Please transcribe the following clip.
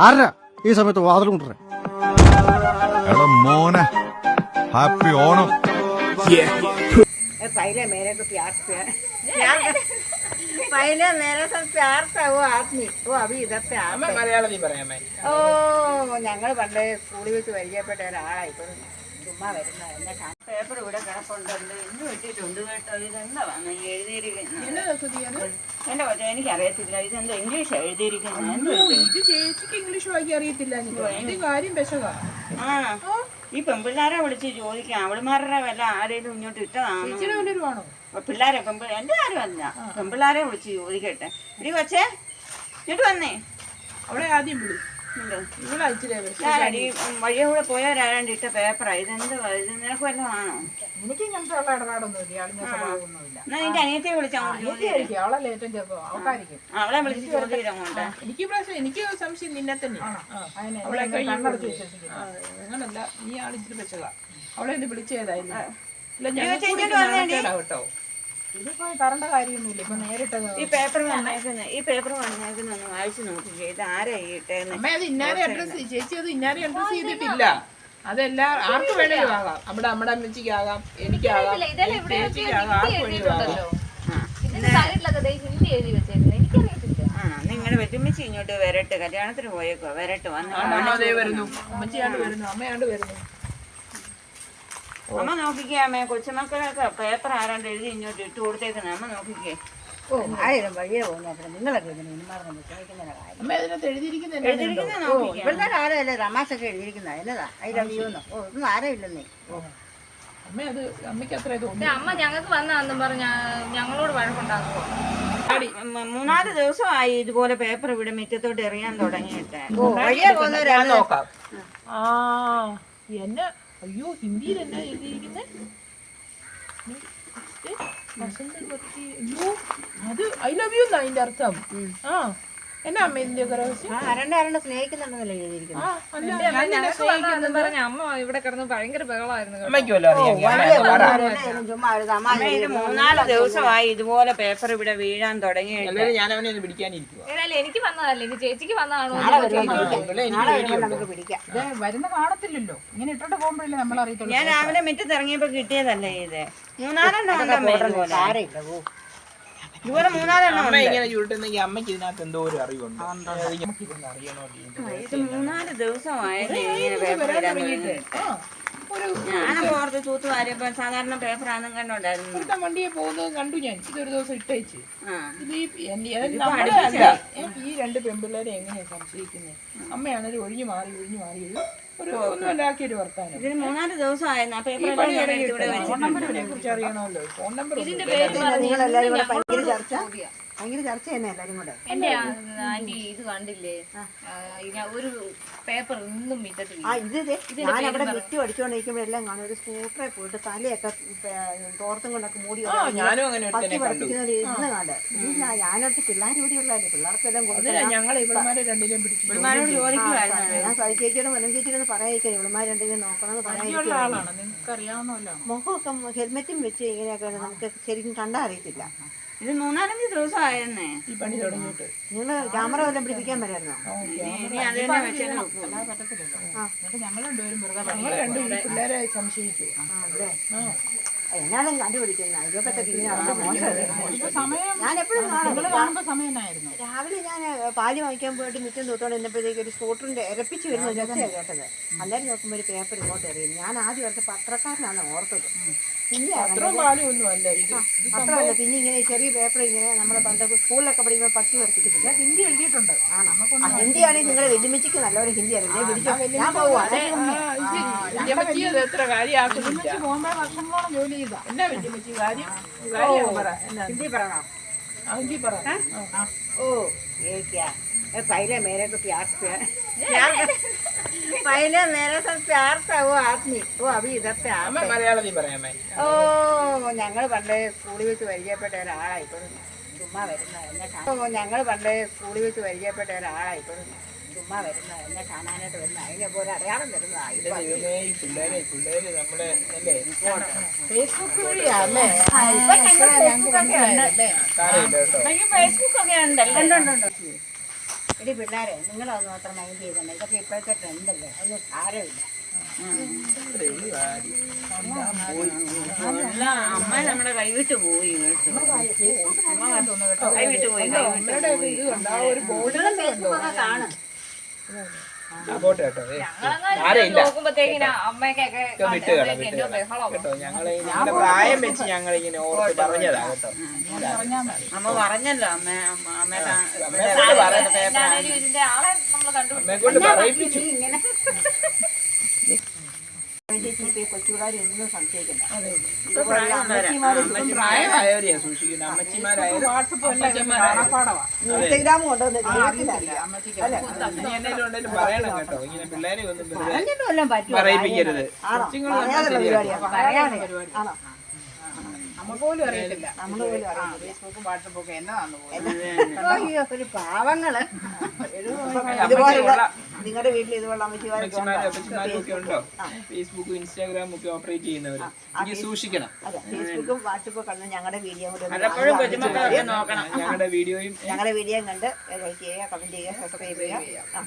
ആരാ ഈ സമയത്ത് വാതിൽ കൊണ്ടുവരാൻ എടാ മോനെ ഹാപ്പി ഓണം पहले मेरे को प्यार से प्यार पहले मेरे से प्यार था वो आदमी वो अभी इधर से അമ്മ आता है മലയാളത്തിൽ പറയാമേ ഓ ഞങ്ങൾ പണ്ട് സ്കൂളിൽ വെച്ച് പരിചയപ്പെട്ട ഒരാളാണ് ഇപ്പോഴും വരുന്നത്. വരുന്ന എന്നെ പേപ്പർ ഇവിടെ കിടപ്പുണ്ടല്ലോ ഇന്ന് വെട്ടിയിട്ടുണ്ട് കേട്ടോ. ഇതെന്താ വന്ന് എഴുതിയിരിക്കുന്നത് എന്റെ കൊച്ചെ എനിക്കറിയത്തില്ല. ഇതെന്താ ഇംഗ്ലീഷ് എഴുതിയിരിക്കുന്നത് ഇത്? ചേച്ചിക്ക് ഇംഗ്ലീഷ് വായിക്കാൻ അറിയത്തില്ല കാര്യം പെശകാ ആ. ഈ പെൺപിള്ളാരെ വിളിച്ച് ചോദിക്കാം. അവളുമാരുടെ വല്ല ആരേലും ഇങ്ങോട്ട് ഇട്ടതാണോ? പിള്ളാരെ പെൺപിള്ള എന്റെ ആരും അല്ല. പെമ്പിള്ളാരെ വിളിച്ച് ചോദിക്കട്ടെ. ഇടി കൊച്ചേ ഇങ്ങോട്ട് വന്നേ. അവളെ ആദ്യം വിളി. വഴിയെ കൂടെ പോയവരാണ്ട് ഇട്ട പേപ്പറാ ഇതെന്ത് ഇത് നിനക്ക് വല്ലതും ആണോ? എനിക്ക് ഇങ്ങനത്തെ ഉള്ള സ്വഭാവമൊന്നുമില്ല എന്നാ നിന്റെ അനിയത്തെ വിളിച്ചാൽ അങ്ങോട്ട് ചോദിക്കാം. എനിക്കായിരിക്കും അവളല്ലേ ഏറ്റവും ചെറുപ്പം. അവൾക്കായിരിക്കും. അവളെ വിളിച്ച് ചോദ്യം അങ്ങോട്ട് എനിക്ക് എനിക്ക് സംശയം നിന്നെ തന്നെ അവളെ കണ്ണടച്ച് വിശ്വസിക്കുന്നു. അങ്ങനല്ല. നീ ആളിച്ചിട്ട് പെശകാ അവളെ ഒന്ന് വിളിച്ചേതായിരുന്നു ഇല്ല ഞാൻ കൂടി കേട്ടോ. ഇതിപ്പോ തരേണ്ട കാര്യമൊന്നുമില്ല. ഇപ്പൊ നേരിട്ട് ഈ പേപ്പർ വന്നേക്കുന്ന ഈ പേപ്പർ വന്നേക്കുന്ന ഒന്ന് വായിച്ചു നോക്കിക്കേ ഇത് ആരാ ഈ ഇട്ടേന്ന്? അമ്മ അത് ഇന്നാരെ അഡ്രസ് ചേച്ചി അത് ഇന്നാരെ അഡ്രസ് ചെയ്തിട്ടില്ല. അതെല്ലാ ആർക്ക് വേണേലും ആകാം. നമ്മുടെ നമ്മുടെ അമ്മച്ചിക്കാകാം എനിക്കാകാം ചേച്ചിക്കാകാം ആർക്ക് വേണേലും ആകാം ഇതിന്റെ സൈഡിലൊക്കെ ദേ ഹിന്ദി എഴുതി വെച്ചേക്കുന്നത് എനിക്കറിയത്തില്ല. ആ നിങ്ങളുടെ വെല്ലുമിച്ച് ഇങ്ങോട്ട് വരട്ടെ. കല്യാണത്തിന് പോയേക്കോ വരട്ടെ വന്നു അമ്മയാണ്ട് വരുന്നു. അമ്മയാണ്ട് വരുന്നു. അമ്മ നോക്കിക്കേ അമ്മേ കൊച്ചുമക്കളൊക്കെ പേപ്പർ ആരാണ്ട് എഴുതി ഇങ്ങോട്ട് ഇട്ട് കൊടുത്തേക്കുന്നത് അമ്മ നോക്കിക്കേ. ഓ ആയിരം വഴിയേ പോകുന്ന. നിങ്ങളൊക്കെ ഇതിന് ഇനിമാർന്ന് വിഷമിക്കുന്ന കാര്യം. അമ്മ ഓ തമാശൊക്കെ എഴുതിയിരിക്കുന്ന? എന്നതാ? ഓ ഒന്നും ആരും ഇല്ലെന്നേ. അമ്മ അത് അമ്മയ്ക്ക് അത്രേ അമ്മ ഞങ്ങൾക്ക് വന്നാന്നും പറഞ്ഞ ഞങ്ങളോട് വഴക്കുണ്ടാക്കുമോ മൂന്നാൽ ദിവസമായി ഇതുപോലെ പേപ്പർ ഇവിടെ മുറ്റത്തോട്ട് എറിയാൻ തുടങ്ങിയിട്ട്. ഞാൻ നോക്കാം. ആ എന്നെ അയ്യോ ഹിന്ദിയിൽ എന്നാ എഴുതിയിരിക്കുന്നത് വസന്ത കുറച്ച് അയ്യോ അത് ഐ ലവ് യു എന്നാ അതിന്റെ അർത്ഥം. ആ. എന്നാ അമ്മ രഹസ്യം അരണ്ട അരണ്ട സ്നേഹിക്കുന്നുണ്ടെന്നല്ലേ എഴുതിയിരിക്കുന്നത്. പറഞ്ഞ അമ്മ ഇവിടെ കിടന്ന് ഭയങ്കര ബഹളമായിരുന്നു കേട്ടോ. അമ്മയ്ക്ക് വല്ലതും അറിയാം. ചുമ്മാ ഇത് മൂന്നാൽ ദിവസമായി ഇതുപോലെ പേപ്പർ ഇവിടെ വീഴാൻ തുടങ്ങിയിട്ട്. എല്ലാവരും ഞാൻ അവനെ ഒന്ന് പിടിക്കാനിരിക്കുക ഏതായാലും എനിക്ക് വന്നതല്ല? ഇനി ചേച്ചിക്ക് വന്നതാണോ? നാളെ വരുമ്പോൾ ഇവിടെ എനിക്ക് നാളെ വരുമ്പോൾ നമുക്ക് പിടിക്കാം. ഇത് വരുന്ന കാണത്തില്ലല്ലോ. ഇങ്ങനെ ഇട്ടിട്ട് പോകുമ്പോഴല്ലേ നമ്മൾ അറിയത്തുള്ളൂ ഞാൻ രാവിലെ മുറ്റത്ത് ഇറങ്ങിയപ്പോ കിട്ടിയതല്ലേ ഇത്? മൂന്നാലെണ്ണം ഉണ്ടമ്മേ. ഇതുപോലെ ഇതുപോലെ മൂന്നാലെണ്ണം അമ്മ ഇങ്ങനെ ചുരുട്ടുന്നെങ്കിൽ അമ്മയ്ക്ക് ഇതിനകത്ത് എന്തോ ഒരു അറിവുണ്ട്. ഇത് മൂന്നാൽ ദിവസമായല്ലേ ഇങ്ങനെ പേപ്പർ ഇടാൻ തുടങ്ങിയിട്ട്? ഒരു ഞാനപ്പോ ഓർത്ത് തൂത്ത് വാരിയപ്പോ സാധാരണ പേപ്പറാന്നും കണ്ടോണ്ടായിരുന്നു. ഒരുത്തൻ വണ്ടിയെ പോകുന്നത് കണ്ടു ഞാൻ. ഇതൊരു ദിവസം ഇട്ടേച്ച്. ഇത് ഈ അല്ല. ഈ രണ്ട് പെൺപിള്ളേരെ എങ്ങനെയാ സംശയിക്കുന്നത് അമ്മയാണെങ്കിൽ ഒഴിഞ്ഞു മാറി ഒഴിഞ്ഞു മാറി ഒരു ഒരു വർത്താനം. ഇതിന് മൂന്നാൽ ദിവസമായിരുന്നു ആ പേപ്പർ ഇവിടെ ഫോൺ വെച്ചിട്ടുണ്ട് നമ്പറിനെ കുറിച്ച് അറിയണമല്ലോ. ഫോൺ നമ്പർ ഇതിന്റെ പേര് പറഞ്ഞ് നിങ്ങളെല്ലാരും കൂടെ ഭയങ്കര ചർച്ച. ഭയങ്കര ചർച്ച തന്നെ എല്ലാരും കൂടെ? എന്റെ ആന്റി ഇത് കണ്ടില്ലേ? ഒരു പേപ്പർ ഒന്നും ആ ഇത് ദേ, ഞാൻ അവിടെ വിറ്റ് അടിച്ചുകൊണ്ടിരിക്കുമ്പോഴെല്ലാം കാണും. ഒരു സ്കൂട്ടറെ പോയിട്ട് തലയൊക്കെ തോർത്തും കൊണ്ടൊക്കെ മൂടി പത്തി ഒരുത്തനെ കണ്ടു. പഠിപ്പിക്കുന്നവര് ഇരുന്ന് കണ്ട്. ഇല്ല ഞാനടുത്ത് പിള്ളേർ ഇവിടെ ഉള്ളതല്ലേ? പിള്ളേർക്കെല്ലാം ഞാൻ സതി ചേച്ചിയോട് മനം ചേച്ചിയോട് പറയാതിരിക്കാം ഇവളുമാർ രണ്ടിനും നോക്കണമെന്ന് എന്ന് പറയാം ആളാണ്? നിങ്ങൾക്ക് അറിയാവുന്നതല്ലാണ് മുഖമൊക്കെ ഹെൽമെറ്റും വെച്ച് ഇങ്ങനെയൊക്കെ നമുക്ക് ശരിക്കും കണ്ടാ അറിയത്തില്ല. ഇത് മൂന്നാലഞ്ച് ദിവസമായിരുന്നേ ഈ പണി തുടങ്ങിയിട്ട്. നിങ്ങൾ ക്യാമറ വല്ലതും പിടിപ്പിക്കാൻ വരായിരുന്നോ ഇനി അത് തന്നെ വെച്ചാൽ ഞങ്ങൾ രണ്ടുപേരും പിള്ളേരെ സംശയിച്ചു എന്നാലും കണ്ടുപിടിക്കുന്നത് അതിലൊക്കെ ഞാൻ എപ്പോഴും രാവിലെ ഞാൻ പാൽ വാങ്ങിക്കാൻ പോയിട്ട് മുറ്റം തൂത്തോണ്ട് നിന്നപ്പോഴത്തേക്ക് ഒരു സ്കൂട്ടറിന്റെ ഇരപ്പിച്ച് വരുന്ന രക്ഷയാണ് കേട്ടത്. അന്നേരം നോക്കുമ്പോൾ ഒരു പേപ്പർ ഇങ്ങോട്ട് എറിയുന്നു. ഞാൻ ആദ്യം ഓർത്ത് പത്രക്കാരനാണ് ഓർത്തത്. പിന്നെ പിന്നെ ഇങ്ങനെ ചെറിയ പേപ്പർ ഇങ്ങനെ നമ്മളെ പണ്ടൊക്കെ സ്കൂളിലൊക്കെ പഠിക്കുമ്പോൾ പട്ടി വർത്തിക്കുന്നില്ല ഹിന്ദി എഴുതിയിട്ടുണ്ട്. ആ, ഹിന്ദിയാണെങ്കിൽ നിങ്ങളെ വെല്ലുമിച്ചിക്ക് നല്ലൊരു ഹിന്ദി അറിയില്ലേ പിടിച്ചു ഞാൻ പോവാ വല്യമ്മച്ചി അത് എത്ര കാര്യമാക്കുന്നില്ല പോകുമ്പോ വർഷങ്ങളോളം ജോലി ചെയ്ത എന്നാ വല്യമ്മച്ചി കാര്യം കാര്യം പറ എന്നാ ഹിന്ദി പറയണം ആ, ഹിന്ദി പറ ആ. ओ ये क्या ए, पहले मेरे को प्यार प्यार प्यार पहले मेरे साथ प्यार था वो आदमी वो अभी इधर से അമ്മ आता है മലയാളത്തിൽ പറയാമേ ഓ ഞങ്ങൾ പണ്ട് സ്കൂളിൽ വെച്ച് പരിചയപ്പെട്ട ഒരാളാണ് ഇപ്പോഴും ചുമ്മാ വരുന്ന എന്നെ കാണാൻ ഓ ഞങ്ങൾ പണ്ട് സ്കൂളിൽ വെച്ച് പരിചയപ്പെട്ട ഒരാളാണ് ഇപ്പോഴും ചുമ്മാ വരുന്ന എന്നെ കാണാനായിട്ട് വരുന്ന അതിനൊക്കെ പോലെ അടയാളം ഫേസ്ബുക്ക് വഴിയാ അല്ലേ ഇപ്പൊ ഞങ്ങൾ ഫേസ്ബുക്ക് ഒക്കെ ഉണ്ടല്ലോ ഇടി പിള്ളേരെ നിങ്ങളത് മാത്രം മൈൻഡ് ചെയ്തണ്ട ഇതൊക്കെ ഇപ്പോഴത്തെ ട്രെൻഡല്ലേ അതൊന്നും സാരമില്ല. അമ്മ നമ്മുടെ കൈവിട്ട് പോയി കേട്ടോ. കൈവിട്ട് പോയി കൈവിട്ട് ഫേസ്ബുക്കൊക്കെ കാണും. പോട്ടെ കേട്ടോ വിട്ട് കളാം വിട്ട് കേട്ടോ. ഞങ്ങളെ ഞങ്ങളുടെ പ്രായം വെച്ച് ഞങ്ങൾ ഇങ്ങനെ ഓർത്ത് പറഞ്ഞതാ കേട്ടോ. അമ്മ പറഞ്ഞല്ലോ അമ്മ അമ്മ- അമ്മയെ കൊണ്ട് പറ- എന്താണേലും ഇതിന്റെ ആളെ നമ്മൾ കണ്ടു അമ്മയെ കൊണ്ട് പറയിപ്പിച്ചു നീ ഇങ്ങനെ കൊച്ചുപിള്ളേർ ഒന്നും സംശയിക്കണ്ട ഇപ്പം പ്രായമായവരെയാ സൂക്ഷിക്കുന്നത് അമ്മച്ചിമാരായാലും കാണാപ്പാടവാ ഇൻസ്റ്റഗ്രാം കൊണ്ടുവന്ന് ജീവിതത്തിലല്ല ഇനി എന്തെങ്കിലും ഉണ്ടെങ്കിലും പറയണം കേട്ടോ ഇങ്ങനെ പിള്ളേരെ ഒന്നും വെറുതെ പറഞ്ഞിട്ട് വല്ലതും പറ്റുമോ പറയിപ്പിക്കരുത് ആണോ പറയാനുള്ള പരിപാടിയാ പോലും അറിയത്തില്ല നമ്മൾ പോലും അറിയാം ഫേസ്ബുക്കും വാട്സപ്പും ഒക്കെ എന്നതാന്ന് പോലും ഒരു പാവങ്ങൾ ഇതുപോലുള്ള നിങ്ങളുടെ വീട്ടിൽ ഇതുപോലുള്ള അമ്മച്ചിമാരൊക്കെ അമ്മച്ചിമാരും ഉണ്ടോ? ഫേസ്ബുക്കും ഇൻസ്റ്റാഗ്രാമും ഒക്കെ ഓപ്പറേറ്റ് ചെയ്യുന്നവര്. എനിക്ക് സൂക്ഷിക്കണം. ഫേസ്ബുക്കും വാട്സപ്പും കണ്ട് ഞങ്ങളുടെ വീഡിയോ ഞങ്ങളുടെ വീഡിയോയും ഞങ്ങളുടെ വീഡിയോ കണ്ട് ലൈക്ക് ചെയ്യുക കമന്റ് ചെയ്യുക സബ്സ്ക്രൈബ് ചെയ്യുക.